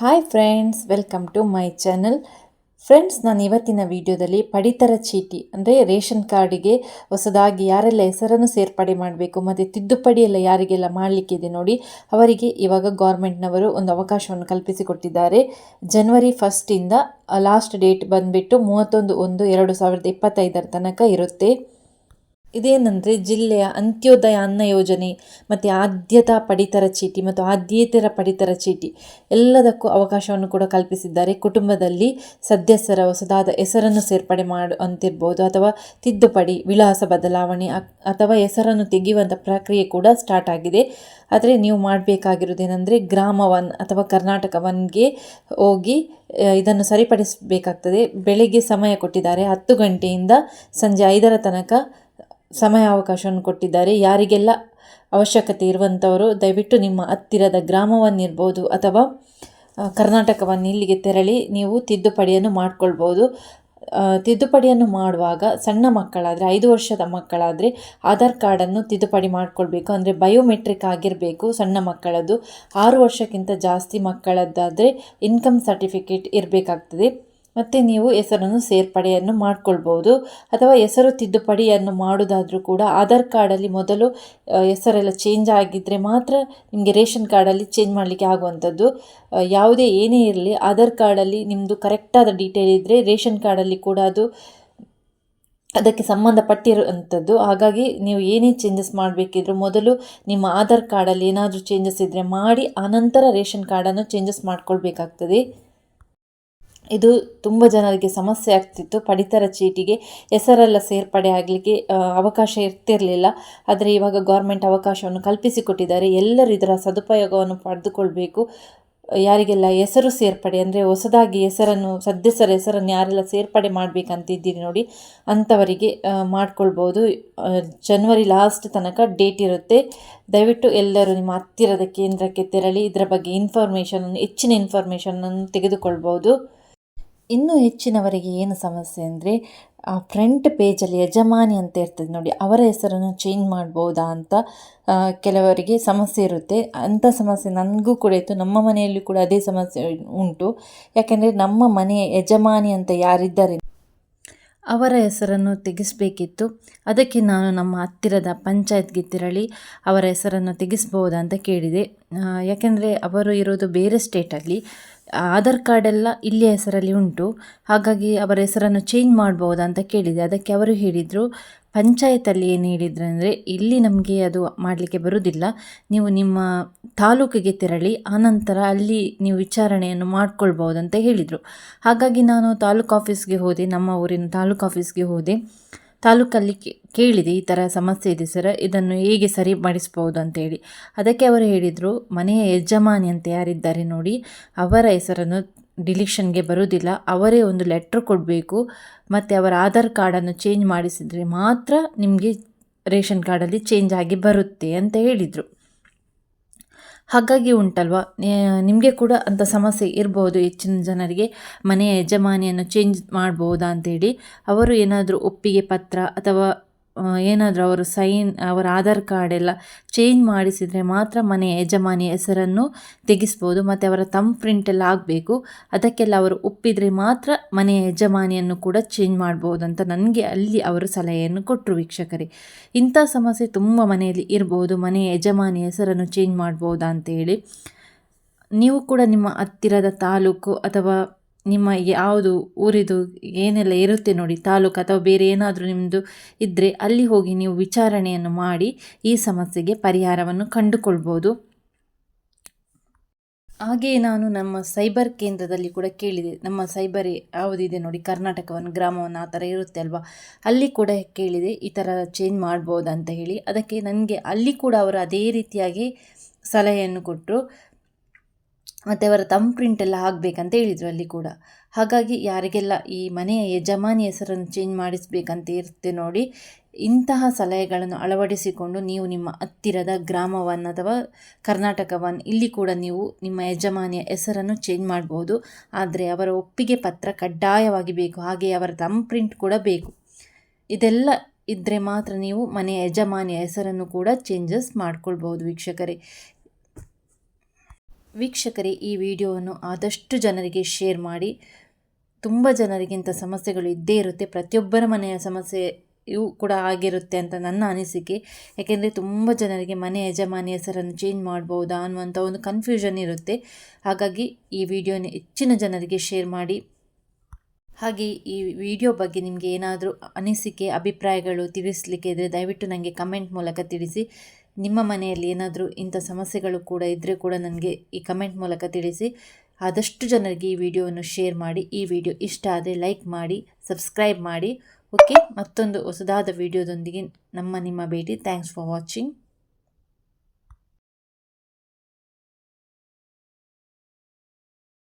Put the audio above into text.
Hi friends welcome to my channel friends ನಾನು ಇವತ್ತಿನ ವಿಡಿಯೋದಲ್ಲಿ ಪಡಿತರ ಚೀಟಿ, ಅಂದರೆ ರೇಷನ್ ಕಾರ್ಡಿಗೆ ಹೊಸದಾಗಿ ಯಾರೆಲ್ಲ ಹೆಸರನ್ನು ಸೇರ್ಪಡೆ ಮಾಡಬೇಕು, ಮತ್ತು ತಿದ್ದುಪಡಿ ಎಲ್ಲ ಯಾರಿಗೆಲ್ಲ ಮಾಡಲಿಕ್ಕಿದೆ ನೋಡಿ, ಅವರಿಗೆ ಇವಾಗ ಗೌರ್ಮೆಂಟ್ನವರು ಒಂದು ಅವಕಾಶವನ್ನು ಕಲ್ಪಿಸಿಕೊಟ್ಟಿದ್ದಾರೆ. ಜನವರಿ ಫಸ್ಟಿಂದ ಲಾಸ್ಟ್ ಡೇಟ್ ಬಂದುಬಿಟ್ಟು ಮೂವತ್ತೊಂದು ಒಂದು ಎರಡು ಸಾವಿರದ ಇಪ್ಪತ್ತೈದರ ತನಕ ಇರುತ್ತೆ. ಇದೇನೆಂದರೆ ಜಿಲ್ಲೆಯ ಅಂತ್ಯೋದಯ ಅನ್ನ ಯೋಜನೆ, ಮತ್ತು ಆದ್ಯತಾ ಪಡಿತರ ಚೀಟಿ ಮತ್ತು ಆದ್ಯೇತರ ಪಡಿತರ ಚೀಟಿ ಎಲ್ಲದಕ್ಕೂ ಅವಕಾಶವನ್ನು ಕೂಡ ಕಲ್ಪಿಸಿದ್ದಾರೆ. ಕುಟುಂಬದಲ್ಲಿ ಸದಸ್ಯರ ಹೊಸದಾದ ಹೆಸರನ್ನು ಸೇರ್ಪಡೆ ಮಾಡು ಅಂತಿರ್ಬೋದು ಅಥವಾ ತಿದ್ದುಪಡಿ, ವಿಳಾಸ ಬದಲಾವಣೆ ಅಥವಾ ಹೆಸರನ್ನು ತೆಗೆಯುವಂಥ ಪ್ರಕ್ರಿಯೆ ಕೂಡ ಸ್ಟಾರ್ಟ್ ಆಗಿದೆ. ಆದರೆ ನೀವು ಮಾಡಬೇಕಾಗಿರೋದೇನೆಂದರೆ ಗ್ರಾಮ ಒನ್ ಅಥವಾ ಕರ್ನಾಟಕ ಒನ್ಗೆ ಹೋಗಿ ಇದನ್ನು ಸರಿಪಡಿಸಬೇಕಾಗ್ತದೆ. ಬೆಳಗ್ಗೆ ಸಮಯ ಕೊಟ್ಟಿದ್ದಾರೆ. ಹತ್ತು ಗಂಟೆಯಿಂದ ಸಂಜೆ ಐದರ ತನಕ ಸಮಯಾವಕಾಶವನ್ನು ಕೊಟ್ಟಿದ್ದಾರೆ. ಯಾರಿಗೆಲ್ಲ ಅವಶ್ಯಕತೆ ಇರುವಂಥವರು, ದಯವಿಟ್ಟು ನಿಮ್ಮ ಹತ್ತಿರದ ಗ್ರಾಮವನ್ನಿರ್ಬೋದು ಅಥವಾ ಕರ್ನಾಟಕವನ್ನು ಇಲ್ಲಿಗೆ ತೆರಳಿ ನೀವು ತಿದ್ದುಪಡಿಯನ್ನು ಮಾಡಿಕೊಳ್ಬೋದು. ತಿದ್ದುಪಡಿಯನ್ನು ಮಾಡುವಾಗ ಸಣ್ಣ ಮಕ್ಕಳಾದರೆ, ಐದು ವರ್ಷದ ಮಕ್ಕಳಾದರೆ ಆಧಾರ್ ಕಾರ್ಡನ್ನು ತಿದ್ದುಪಡಿ ಮಾಡಿಕೊಳ್ಬೇಕು. ಅಂದರೆ ಬಯೋಮೆಟ್ರಿಕ್ ಆಗಿರಬೇಕು ಸಣ್ಣ ಮಕ್ಕಳದ್ದು. ಆರು ವರ್ಷಕ್ಕಿಂತ ಜಾಸ್ತಿ ಮಕ್ಕಳದ್ದಾದರೆ ಇನ್ಕಮ್ ಸರ್ಟಿಫಿಕೇಟ್ ಇರಬೇಕಾಗ್ತದೆ. ಮತ್ತು ನೀವು ಹೆಸರನ್ನು ಸೇರ್ಪಡೆಯನ್ನು ಮಾಡಿಕೊಳ್ಬೋದು. ಅಥವಾ ಹೆಸರು ತಿದ್ದುಪಡಿಯನ್ನು ಮಾಡೋದಾದರೂ ಕೂಡ ಆಧಾರ್ ಕಾರ್ಡಲ್ಲಿ ಮೊದಲು ಹೆಸರೆಲ್ಲ ಚೇಂಜ್ ಆಗಿದ್ದರೆ ಮಾತ್ರ ನಿಮಗೆ ರೇಷನ್ ಕಾರ್ಡಲ್ಲಿ ಚೇಂಜ್ ಮಾಡಲಿಕ್ಕೆ ಆಗುವಂಥದ್ದು. ಯಾವುದೇ ಏನೇ ಇರಲಿ, ಆಧಾರ್ ಕಾರ್ಡಲ್ಲಿ ನಿಮ್ಮದು ಕರೆಕ್ಟಾದ ಡೀಟೇಲ್ ಇದ್ದರೆ ರೇಷನ್ ಕಾರ್ಡಲ್ಲಿ ಕೂಡ ಅದು ಅದಕ್ಕೆ ಸಂಬಂಧಪಟ್ಟಿರುವಂಥದ್ದು. ಹಾಗಾಗಿ ನೀವು ಏನೇ ಚೇಂಜಸ್ ಮಾಡಬೇಕಿದ್ರು ಮೊದಲು ನಿಮ್ಮ ಆಧಾರ್ ಕಾರ್ಡಲ್ಲಿ ಏನಾದರೂ ಚೇಂಜಸ್ ಇದ್ದರೆ ಮಾಡಿ, ಆನಂತರ ರೇಷನ್ ಕಾರ್ಡನ್ನು ಚೇಂಜಸ್ ಮಾಡ್ಕೊಳ್ಬೇಕಾಗ್ತದೆ. ಇದು ತುಂಬ ಜನರಿಗೆ ಸಮಸ್ಯೆ ಆಗ್ತಿತ್ತು. ಪಡಿತರ ಚೀಟಿಗೆ ಹೆಸರೆಲ್ಲ ಸೇರ್ಪಡೆ ಆಗಲಿಕ್ಕೆ ಅವಕಾಶ ಇರ್ತಿರಲಿಲ್ಲ. ಆದರೆ ಇವಾಗ ಗೌರ್ಮೆಂಟ್ ಅವಕಾಶವನ್ನು ಕಲ್ಪಿಸಿಕೊಟ್ಟಿದ್ದಾರೆ. ಎಲ್ಲರೂ ಇದರ ಸದುಪಯೋಗವನ್ನು ಪಡೆದುಕೊಳ್ಬೇಕು. ಯಾರಿಗೆಲ್ಲ ಹೆಸರು ಸೇರ್ಪಡೆ, ಅಂದರೆ ಹೊಸದಾಗಿ ಹೆಸರನ್ನು, ಸದಸ್ಯರ ಹೆಸರನ್ನು ಯಾರೆಲ್ಲ ಸೇರ್ಪಡೆ ಮಾಡಬೇಕಂತಿದ್ದೀರಿ ನೋಡಿ, ಅಂಥವರಿಗೆ ಮಾಡ್ಕೊಳ್ಬೋದು. ಜನವರಿ ಲಾಸ್ಟ್ ತನಕ ಡೇಟ್ ಇರುತ್ತೆ. ದಯವಿಟ್ಟು ಎಲ್ಲರೂ ನಿಮ್ಮ ಹತ್ತಿರದ ಕೇಂದ್ರಕ್ಕೆ ತೆರಳಿ, ಇದರ ಬಗ್ಗೆ ಇನ್ಫಾರ್ಮೇಷನನ್ನು ಹೆಚ್ಚಿನ ಇನ್ಫಾರ್ಮೇಷನನ್ನು ತೆಗೆದುಕೊಳ್ಬೋದು. ಇನ್ನೂ ಹೆಚ್ಚಿನವರಿಗೆ ಏನು ಸಮಸ್ಯೆ ಅಂದರೆ, ಆ ಫ್ರಂಟ್ ಪೇಜಲ್ಲಿ ಯಜಮಾನಿ ಅಂತ ಇರ್ತದೆ ನೋಡಿ, ಅವರ ಹೆಸರನ್ನು ಚೇಂಜ್ ಮಾಡ್ಬೋದಾ ಅಂತ ಕೆಲವರಿಗೆ ಸಮಸ್ಯೆ ಇರುತ್ತೆ. ಅಂಥ ಸಮಸ್ಯೆ ನನಗೂ ಕೂಡ ಇತ್ತು. ನಮ್ಮ ಮನೆಯಲ್ಲಿ ಕೂಡ ಅದೇ ಸಮಸ್ಯೆ ಉಂಟು. ಯಾಕೆಂದರೆ ನಮ್ಮ ಮನೆಯ ಯಜಮಾನಿ ಅಂತ ಯಾರಿದ್ದಾರೆ? ಅವರ ಹೆಸರನ್ನು ತೆಗೆಸಬೇಕಿತ್ತು. ಅದಕ್ಕೆ ನಾನು ನಮ್ಮ ಹತ್ತಿರದ ಪಂಚಾಯತ್ಗೆ ತೆರಳಿ ಅವರ ಹೆಸರನ್ನು ತೆಗೆಸ್ಬೋದಾ ಅಂತ ಕೇಳಿದೆ. ಯಾಕೆಂದರೆ ಅವರು ಇರೋದು ಬೇರೆ ಸ್ಟೇಟಲ್ಲಿ ಆಧಾರ್ ಕಾರ್ಡೆಲ್ಲ ಇಲ್ಲಿಯ ಹೆಸರಲ್ಲಿ ಉಂಟು. ಹಾಗಾಗಿ ಅವರ ಹೆಸರನ್ನು ಚೇಂಜ್ ಮಾಡ್ಬೋದಾ ಅಂತ ಕೇಳಿದೆ. ಅದಕ್ಕೆ ಅವರು ಹೇಳಿದರು ಪಂಚಾಯತಲ್ಲಿ ಏನು ಹೇಳಿದ್ರೆ ಅಂದರೆ, ಇಲ್ಲಿ ನಮಗೆ ಅದು ಮಾಡಲಿಕ್ಕೆ ಬರುವುದಿಲ್ಲ ನೀವು ನಿಮ್ಮ ತಾಲೂಕಿಗೆ ತೆರಳಿ, ಆನಂತರ ಅಲ್ಲಿ ನೀವು ವಿಚಾರಣೆಯನ್ನು ಮಾಡ್ಕೊಳ್ಬೋದಂತ ಹೇಳಿದರು. ಹಾಗಾಗಿ ನಾನು ತಾಲೂಕು ಆಫೀಸ್ಗೆ ಹೋದೆ, ನಮ್ಮ ಊರಿನ ತಾಲೂಕು ಆಫೀಸ್ಗೆ ಹೋದೆ. ತಾಲೂಕಲ್ಲಿ ಕೇಳಿದೆ ಈ ಥರ ಸಮಸ್ಯೆ ಇದೆ ಸರ್, ಇದನ್ನು ಹೇಗೆ ಸರಿ ಮಾಡಿಸ್ಬೋದು ಅಂತೇಳಿ. ಅದಕ್ಕೆ ಅವರು ಹೇಳಿದರು, ಮನೆಯ ಯಜಮಾನಿ ಅಂತ ಯಾರಿದ್ದಾರೆ ನೋಡಿ, ಅವರ ಹೆಸರನ್ನು ಡಿಲಿಕ್ಷನ್ಗೆ ಬರುವುದಿಲ್ಲ, ಅವರೇ ಒಂದು ಲೆಟ್ರ್ ಕೊಡಬೇಕು, ಮತ್ತು ಅವರ ಆಧಾರ್ ಕಾರ್ಡನ್ನು ಚೇಂಜ್ ಮಾಡಿಸಿದರೆ ಮಾತ್ರ ನಿಮಗೆ ರೇಷನ್ ಕಾರ್ಡಲ್ಲಿ ಚೇಂಜ್ ಆಗಿ ಬರುತ್ತೆ ಅಂತ ಹೇಳಿದರು. ಹಾಗಾಗಿ ಉಂಟಲ್ವ? ನಿಮಗೆ ಕೂಡ ಅಂಥ ಸಮಸ್ಯೆ ಇರ್ಬೋದು ಹೆಚ್ಚಿನ ಜನರಿಗೆ. ಮನೆಯ ಯಜಮಾನಿಯನ್ನು ಚೇಂಜ್ ಮಾಡ್ಬೋದಾ ಅಂತೇಳಿ. ಅವರು ಏನಾದರೂ ಒಪ್ಪಿಗೆ ಪತ್ರ ಅಥವಾ ಏನಾದರೂ ಅವರು ಸೈನ್, ಅವರ ಆಧಾರ್ ಕಾರ್ಡ್ ಎಲ್ಲ ಚೇಂಜ್ ಮಾಡಿಸಿದರೆ ಮಾತ್ರ ಮನೆಯ ಯಜಮಾನಿಯ ಹೆಸರನ್ನು ತೆಗೆಸ್ಬೋದು, ಮತ್ತು ಅವರ ತಮ್ ಪ್ರಿಂಟ್ ಎಲ್ಲ ಆಗಬೇಕು. ಅದಕ್ಕೆಲ್ಲ ಅವರು ಒಪ್ಪಿದರೆ ಮಾತ್ರ ಮನೆಯ ಯಜಮಾನಿಯನ್ನು ಕೂಡ ಚೇಂಜ್ ಮಾಡ್ಬೋದು ಅಂತ ನನಗೆ ಅಲ್ಲಿ ಅವರು ಸಲಹೆಯನ್ನು ಕೊಟ್ಟರು ವೀಕ್ಷಕರೇ. ಇಂಥ ಸಮಸ್ಯೆ ತುಂಬ ಮನೆಯಲ್ಲಿ ಇರ್ಬೋದು ಮನೆಯ ಯಜಮಾನಿಯ ಹೆಸರನ್ನು ಚೇಂಜ್ ಮಾಡ್ಬೋದಾ ಅಂತೇಳಿ. ನೀವು ಕೂಡ ನಿಮ್ಮ ಹತ್ತಿರದ ತಾಲೂಕು ಅಥವಾ ನಿಮ್ಮ ಯಾವುದು ಊರಿದು ಏನೆಲ್ಲ ಇರುತ್ತೆ ನೋಡಿ, ತಾಲೂಕು ಅಥವಾ ಬೇರೆ ಏನಾದರೂ ನಿಮ್ಮದು ಇದ್ದರೆ ಅಲ್ಲಿ ಹೋಗಿ ನೀವು ವಿಚಾರಣೆಯನ್ನು ಮಾಡಿ ಈ ಸಮಸ್ಯೆಗೆ ಪರಿಹಾರವನ್ನು ಕಂಡುಕೊಳ್ಬೋದು. ಹಾಗೆಯೇ ನಾನು ನಮ್ಮ ಸೈಬರ್ ಕೇಂದ್ರದಲ್ಲಿ ಕೂಡ ಕೇಳಿದೆ. ನಮ್ಮ ಸೈಬರ್ ಯಾವುದಿದೆ ನೋಡಿ, ಕರ್ನಾಟಕವನ್ನು, ಗ್ರಾಮವನ್ನು ಆ ಥರ ಇರುತ್ತೆ ಅಲ್ವಾ? ಅಲ್ಲಿ ಕೂಡ ಕೇಳಿದೆ, ಈ ಥರ ಚೇಂಜ್ ಮಾಡ್ಬೋದು ಅಂತ ಹೇಳಿ. ಅದಕ್ಕೆ ನನಗೆ ಅಲ್ಲಿ ಕೂಡ ಅವರು ಅದೇ ರೀತಿಯಾಗಿ ಸಲಹೆಯನ್ನು ಕೊಟ್ಟರು. ಮತ್ತು ಅವರ ತಮ್ ಪ್ರಿಂಟ್ ಎಲ್ಲ ಹಾಕಬೇಕಂತ ಹೇಳಿದರು ಅಲ್ಲಿ ಕೂಡ. ಹಾಗಾಗಿ ಯಾರಿಗೆಲ್ಲ ಈ ಮನೆಯ ಯಜಮಾನಿ ಹೆಸರನ್ನು ಚೇಂಜ್ ಮಾಡಿಸಬೇಕಂತ ಇರುತ್ತೆ ನೋಡಿ, ಇಂತಹ ಸಲಹೆಗಳನ್ನು ಅಳವಡಿಸಿಕೊಂಡು ನೀವು ನಿಮ್ಮ ಹತ್ತಿರದ ಗ್ರಾಮವನ್ನು ಅಥವಾ ಕರ್ನಾಟಕವನ್ನು ಇಲ್ಲಿ ಕೂಡ ನೀವು ನಿಮ್ಮ ಯಜಮಾನಿಯ ಹೆಸರನ್ನು ಚೇಂಜ್ ಮಾಡ್ಬೋದು. ಆದರೆ ಅವರ ಒಪ್ಪಿಗೆ ಪತ್ರ ಕಡ್ಡಾಯವಾಗಿ ಬೇಕು ಹಾಗೆ ಅವರ ತಮ್ ಪ್ರಿಂಟ್ ಕೂಡ ಬೇಕು. ಇದೆಲ್ಲ ಇದ್ದರೆ ಮಾತ್ರ ನೀವು ಮನೆಯ ಯಜಮಾನಿಯ ಹೆಸರನ್ನು ಕೂಡ ಚೇಂಜಸ್ ಮಾಡ್ಕೊಳ್ಬೋದು ವೀಕ್ಷಕರೇ. ವೀಕ್ಷಕರೇ, ಈ ವಿಡಿಯೋವನ್ನು ಆದಷ್ಟು ಜನರಿಗೆ ಶೇರ್ ಮಾಡಿ. ತುಂಬ ಜನರಿಗಿಂತ ಸಮಸ್ಯೆಗಳು ಇದ್ದೇ ಇರುತ್ತೆ. ಪ್ರತಿಯೊಬ್ಬರ ಮನೆಯ ಸಮಸ್ಯೆ ಇವು ಕೂಡ ಆಗಿರುತ್ತೆ ಅಂತ ನನ್ನ ಅನಿಸಿಕೆ. ಯಾಕೆಂದರೆ ತುಂಬ ಜನರಿಗೆ ಮನೆ ಯಜಮಾನಿ ಹೆಸರನ್ನು ಚೇಂಜ್ ಮಾಡ್ಬೋದಾ ಅನ್ನುವಂಥ ಒಂದು ಕನ್ಫ್ಯೂಷನ್ ಇರುತ್ತೆ. ಹಾಗಾಗಿ ಈ ವಿಡಿಯೋನ ಹೆಚ್ಚಿನ ಜನರಿಗೆ ಶೇರ್ ಮಾಡಿ. ಹಾಗೆ ಈ ವಿಡಿಯೋ ಬಗ್ಗೆ ನಿಮಗೆ ಏನಾದರೂ ಅನಿಸಿಕೆ, ಅಭಿಪ್ರಾಯಗಳು ತಿಳಿಸಲಿಕ್ಕೆ ಇದ್ದರೆ ದಯವಿಟ್ಟು ನನಗೆ ಕಮೆಂಟ್ ಮೂಲಕ ತಿಳಿಸಿ. ನಿಮ್ಮ ಮನೆಯಲ್ಲಿ ಏನಾದರೂ ಇಂಥ ಸಮಸ್ಯೆಗಳು ಕೂಡ ಇದ್ದರೆ ಕೂಡ ನನಗೆ ಈ ಕಮೆಂಟ್ ಮೂಲಕ ತಿಳಿಸಿ. ಆದಷ್ಟು ಜನರಿಗೆ ಈ ವಿಡಿಯೋವನ್ನು ಶೇರ್ ಮಾಡಿ. ಈ ವಿಡಿಯೋ ಇಷ್ಟ ಆದರೆ ಲೈಕ್ ಮಾಡಿ ಸಬ್ಸ್ಕ್ರೈಬ್ ಮಾಡಿ. ಓಕೆ ಮತ್ತೊಂದು ಹೊಸದಾದ ವಿಡಿಯೋದೊಂದಿಗೆ ನಮ್ಮ ನಿಮ್ಮ ಭೇಟಿ. Thanks for watching